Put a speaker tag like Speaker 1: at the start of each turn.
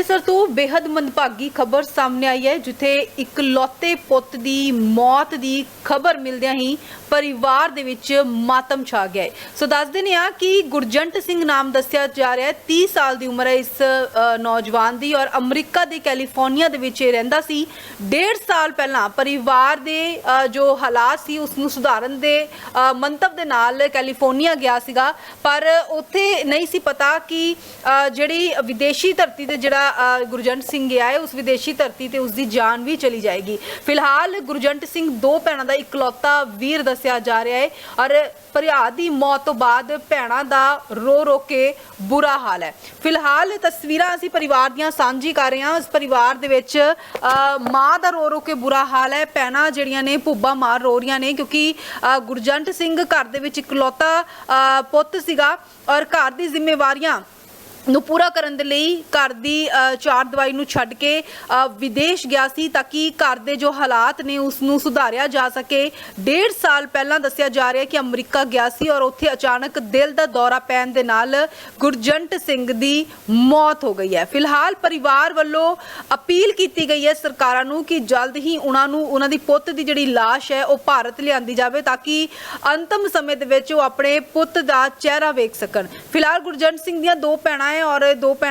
Speaker 1: ਅੰਮ੍ਰਿਤਸਰ ਤੋਂ ਬੇहद ਮੰਦਭਾਗੀ ਖਬਰ ਸਾਹਮਣੇ ਆਈ ਹੈ, ਜਿੱਥੇ ਇੱਕ ਲੌਤੇ ਪੁੱਤ ਦੀ ਮੌਤ ਦੀ ਖਬਰ ਮਿਲਦਿਆਂ ਹੀ ਪਰਿਵਾਰ ਦੇ ਵਿੱਚ ਮਾਤਮ ਛਾ ਗਿਆ ਹੈ। ਸੋ ਦੱਸ ਦਿੰਦੇ ਆ ਕਿ ਗੁਰਜੰਟ ਸਿੰਘ ਨਾਮ ਦੱਸਿਆ ਜਾ ਰਿਹਾ ਹੈ। 30 ਸਾਲ ਦੀ ਉਮਰ ਹੈ ਇਸ ਨੌਜਵਾਨ ਦੀ ਔਰ ਅਮਰੀਕਾ ਦੇ ਕੈਲੀਫੋਰਨੀਆ ਦੇ ਵਿੱਚ ਇਹ ਰਹਿੰਦਾ ਸੀ। ਡੇਢ ਸਾਲ ਪਹਿਲਾਂ ਪਰਿਵਾਰ ਦੇ ਜੋ ਹਾਲਾਤ ਸੀ, ਉਸ ਨੂੰ ਸੁਧਾਰਨ ਦੇ ਮੰਤਵ ਦੇ ਨਾਲ ਕੈਲੀਫੋਰਨੀਆ ਗਿਆ ਸੀਗਾ। ਪਰ ਉੱਥੇ ਨਹੀਂ ਸੀ ਪਤਾ ਕਿ ਜਿਹੜੀ ਵਿਦੇਸ਼ੀ ਧਰਤੀ ਤੇ ਜਿਹੜਾ ਅ, ਗੁਰਜੰਟ ਸਿੰਘ ਗਿਆ ਹੈ ਉਸ ਵਿਦੇਸ਼ੀ ਧਰਤੀ ਤੇ ਉਸ ਦੀ ਜਾਨ ਵੀ ਚਲੀ ਜਾਏਗੀ। ਫਿਲਹਾਲ ਗੁਰਜੰਟ ਸਿੰਘ ਦੋ ਭੈਣਾਂ ਦਾ ਇਕਲੌਤਾ ਵੀਰ ਦੱਸਿਆ ਜਾ ਰਿਹਾ ਹੈ ਔਰ ਭਰਾ ਦੀ ਮੌਤ ਤੋਂ ਬਾਅਦ ਭੈਣਾਂ ਦਾ ਰੋ ਰੋ ਕੇ ਬੁਰਾ ਹਾਲ ਹੈ। ਫਿਲਹਾਲ ਤਸਵੀਰਾਂ ਅਸੀਂ ਪਰਿਵਾਰ ਦੀਆਂ ਸਾਂਝੀ ਕਰ ਰਹੇ ਹਾਂ। ਉਸ ਪਰਿਵਾਰ ਦੇ ਵਿੱਚ ਮਾਂ ਦਾ ਰੋ ਰੋ ਕੇ ਬੁਰਾ ਹਾਲ ਹੈ। ਭੈਣਾਂ ਜਿਹੜੀਆਂ ਨੇ ਭੁੱਬਾ ਮਾਰ ਰੋ ਰਹੀਆਂ ਨੇ ਕਿਉਂਕਿ ਅ, ਗੁਰਜੰਟ ਸਿੰਘ ਘਰ ਦੇ ਵਿੱਚ ਇਕਲੌਤਾ ਅ, ਪੁੱਤ ਸੀਗਾ ਔਰ ਘਰ ਦੀ ਜ਼ਿੰਮੇਵਾਰੀਆਂ ਨੂੰ ਪੂਰਾ ਕਰਨ ਦੇ ਲਈ ਘਰ ਦੀ ਚਾਰ ਦਵਾਈ ਨੂੰ ਛੱਡ ਕੇ ਵਿਦੇਸ਼ ਗਿਆ ਸੀ ਤਾਂ ਕਿ ਘਰ ਦੇ ਜੋ ਹਾਲਾਤ ਨੇ ਉਸ ਨੂੰ ਸੁਧਾਰਿਆ ਜਾ ਸਕੇ। ਡੇਢ ਸਾਲ ਪਹਿਲਾਂ ਦੱਸਿਆ ਜਾ ਰਿਹਾ ਕਿ ਅਮਰੀਕਾ ਗਿਆ ਸੀ ਔਰ ਉੱਥੇ ਅਚਾਨਕ ਦਿਲ ਦਾ ਦੌਰਾ ਪੈਣ ਦੇ ਨਾਲ ਗੁਰਜੰਟ ਸਿੰਘ ਦੀ ਮੌਤ ਹੋ ਗਈ ਹੈ। ਫਿਲਹਾਲ ਪਰਿਵਾਰ ਵੱਲੋਂ ਅਪੀਲ ਕੀਤੀ ਗਈ ਹੈ ਸਰਕਾਰਾਂ ਨੂੰ ਕਿ ਜਲਦ ਹੀ ਉਹਨਾਂ ਨੂੰ, ਉਹਨਾਂ ਦੀ ਪੁੱਤ ਦੀ ਜਿਹੜੀ ਲਾਸ਼ ਹੈ, ਉਹ ਭਾਰਤ ਲਿਆਂਦੀ ਜਾਵੇ ਤਾਂ ਕਿ ਅੰਤਮ ਸਮੇਂ ਦੇ ਵਿੱਚ ਉਹ ਆਪਣੇ ਪੁੱਤ ਦਾ ਚਿਹਰਾ ਵੇਖ ਸਕਣ। ਫਿਲਹਾਲ ਗੁਰਜੰਟ ਸਿੰਘ ਦੀਆਂ ਦੋ ਭੈਣਾਂ ਹੈ ਔਰ ਦੋ ਭੈਣਾਂ